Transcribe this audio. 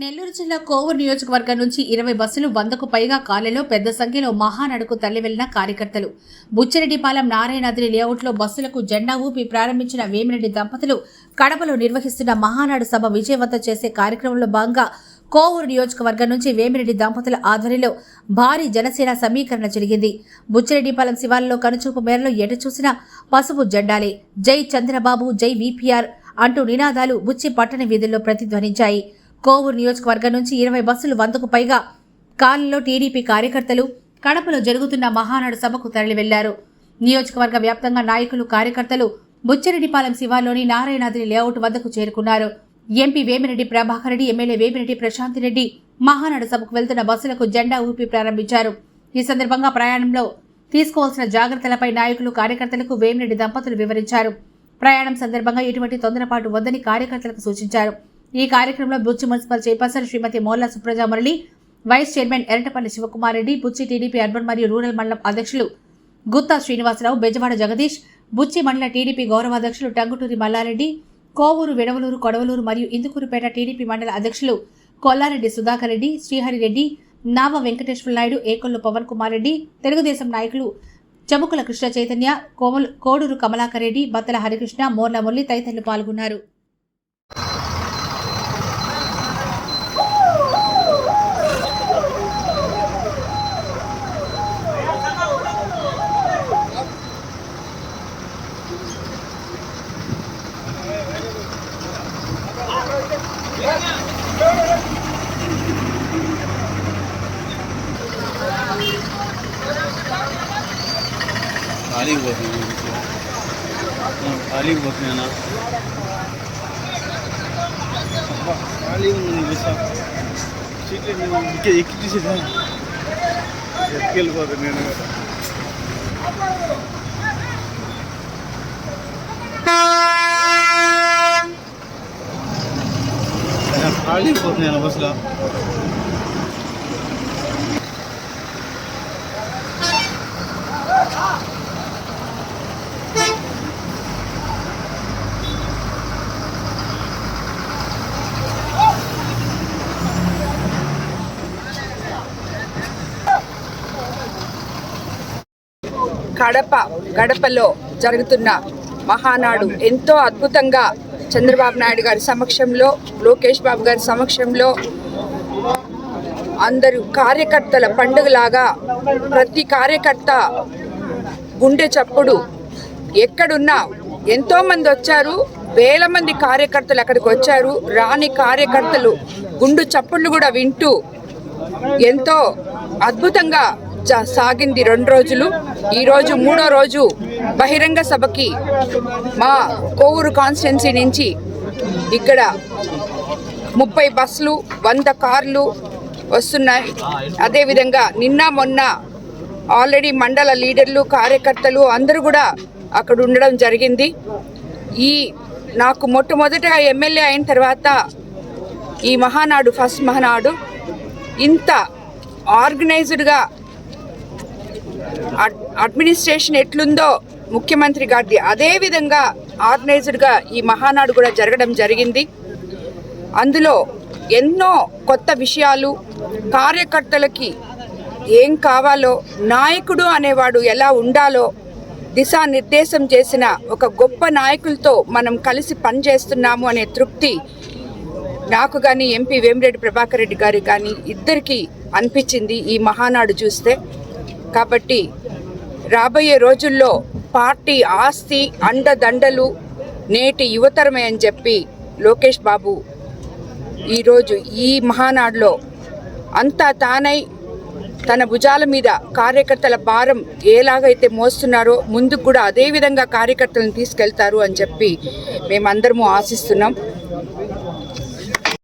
నెల్లూరు జిల్లా కోవూరు నియోజకవర్గం నుంచి ఇరవై బస్సులు వందకు పైగా కాలేలో పెద్ద సంఖ్యలో మహానడుకు తల్లి వెళ్ళిన కార్యకర్తలు. బుచ్చిరెడ్డిపాలెం నారాయణాద్రి లేఅవుట్లో బస్సులకు జెండా ఊపి ప్రారంభించిన వేమిరెడ్డి దంపతులు కడపలో నిర్వహిస్తున్న మహానాడు సభ విజయవంతం చేసే కార్యక్రమంలో భాగంగా కోవూరు నియోజకవర్గం నుంచి వేమిరెడ్డి దంపతుల ఆధ్వర్యంలో భారీ జనసేన సమీకరణ జరిగింది. బుచ్చిరెడ్డిపాలెం శివార్లలో కనుచూపు మేరలో ఎటు చూసినా పసుపు జెండాలే జై చంద్రబాబు జై వీపీఆర్ అంటూ నినాదాలు బుచ్చి పట్టణ వీధుల్లో ప్రతిధ్వనించాయి. కోవూరు నియోజకవర్గం నుంచి ఇరవై బస్సులు వందకు పైగా కాలంలో టీడీపీ కార్యకర్తలు కడపలో జరుగుతున్న మహానాడు సభకు తరలి వెళ్ళారు నియోజకవర్గ వ్యాప్తంగా నాయకులు కార్యకర్తలు బుచ్చిరెడ్డిపాలెం శివార్లోని నారాయణాద్రి లేఅవుట్ వద్దకు చేరుకున్నారు. ఎంపీ వేమిరెడ్డి ప్రభాకర్ రెడ్డి ఎమ్మెల్యే వేమిరెడ్డి ప్రశాంతి రెడ్డి మహానాడు సభకు వెళ్తున్న బస్సులకు జెండా ఊపి ప్రారంభించారు. ఈ సందర్భంగా ప్రయాణంలో తీసుకోవాల్సిన జాగ్రత్తలపై నాయకులు కార్యకర్తలకు వేమిరెడ్డి దంపతులు వివరించారు. ప్రయాణం సందర్భంగా ఎటువంటి తొందరపాటు వద్దని కార్యకర్తలకు సూచించారు. ఈ కార్యక్రమంలో Buchi municipal chairperson Shrimati Morla Supraja Murali vice chairman Eratapalli Sivakumar Reddy Buchi TDP urban మరియు రూరల్ మండలం అధ్యక్షులు గుత్తా శ్రీనివాసరావు బెజవాడ జగదీష్ బుచ్చి మండల టీడీపీ గౌరవాధ్యక్షులు టంగుటూరి మల్లారెడ్డి కోవూరు విడవలూరు కొడవలూరు మరియు ఇందుకూరుపేట టీడీపీ మండల అధ్యక్షులు కొల్లారెడ్డి సుధాకర్ రెడ్డి శ్రీహరిరెడ్డి నావ వెంకటేశ్వర నాయుడు ఏకొల్లు పవన్ కుమార్ రెడ్డి తెలుగుదేశం నాయకులు చముకుల కృష్ణ చైతన్య కోమలు కోడూరు కమలాకర్ రెడ్డి బత్తల హరికృష్ణ మోర్ల మురళి తదితరులు పాల్గొన్నారు. खाली हुआ थी तो। हाँ, खाली हुआ थी ना। खाली सीटें एक ही सीट है। खेल हुआ था ఖాళీకి పోతున్నాను బస్సులో. కడప గడపలో జరుగుతున్న మహానాడు ఎంతో అద్భుతంగా చంద్రబాబు నాయుడు గారి సమక్షంలో లోకేష్ బాబు గారి సమక్షంలో అందరూ కార్యకర్తల పండుగలాగా ప్రతి కార్యకర్త గుండె చప్పుడు ఎక్కడున్నా ఎంతో మంది వచ్చారు వేల మంది కార్యకర్తలు అక్కడికి వచ్చారు రాని కార్యకర్తలు గుండు చప్పుళ్ళు కూడా వింటూ ఎంతో అద్భుతంగా సాగింది రెండు రోజులు. ఈరోజు మూడో రోజు బహిరంగ సభకి మా కోవూరు కాన్స్టిట్యున్సీ నుంచి ఇక్కడ ముప్పై బస్సులు వంద కార్లు వస్తున్నాయి. అదేవిధంగా నిన్న మొన్న ఆల్రెడీ మండల లీడర్లు కార్యకర్తలు అందరూ కూడా అక్కడ ఉండడం జరిగింది. ఈ నాకు మొట్టమొదటగా ఎమ్మెల్యే అయిన తర్వాత ఈ మహానాడు ఫస్ట్ మహానాడు ఇంత ఆర్గనైజ్డ్గా అడ్- అడ్మినిస్ట్రేషన్ ఎట్లుందో ముఖ్యమంత్రి గారిది అదే విధంగా ఆర్గనైజ్డ్గా ఈ మహానాడు కూడా జరగడం జరిగింది. అందులో ఎన్నో కొత్త విషయాలు కార్యకర్తలకి ఏం కావాలో నాయకుడు అనేవాడు ఎలా ఉండాలో దిశానిర్దేశం చేసిన ఒక గొప్ప నాయకులతో మనం కలిసి పనిచేస్తున్నాము అనే తృప్తి నాకు కానీ ఎంపీ వేమిరెడ్డి ప్రభాకర్ రెడ్డి గారికి కానీ ఇద్దరికీ అనిపించింది ఈ మహానాడు చూస్తే. కాబట్టి రాబోయే రోజుల్లో పార్టీ ఆస్తి అండదండలు నేటి యువతరమే అని చెప్పి లోకేష్ బాబు ఈరోజు ఈ మహానాడులో అంతా తానై తన భుజాల మీద కార్యకర్తల భారం ఏలాగైతే మోస్తున్నారో ముందుకు కూడా అదేవిధంగా కార్యకర్తలను తీసుకెళ్తారు అని చెప్పి మేమందరము ఆశిస్తున్నాం.